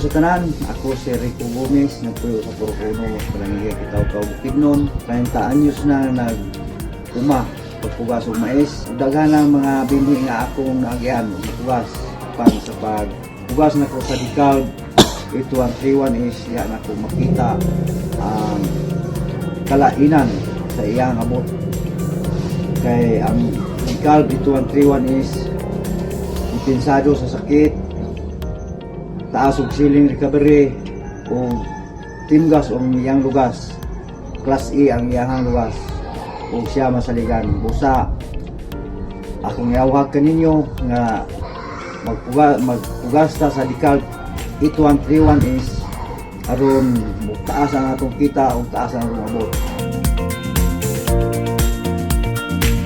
sa tanan, ako si Rico Gomez, nagpuyo sa Purukuno, Palangigay Kitaw Kaw Bukidnon. 30 anyos na nag uma pagpugas og mais. Daghan ang mga bindi nga akong naagian pagpugas pang sa pagpugas na ko sa Decal. Ito ang 31 is yan ako makita ang kalainan sa iyang abot. Kay ang Decal ito ang 31 is impensado sa sakit, taas og ceiling recovery o timgas ang iyang lugas. Class E ang iyang lugas. O siya masaligan busa. Akong iawhag kaninyo nga magpuga magpugasta sa decal ito ang 31 is aron taas ang atong kita o taas ang abot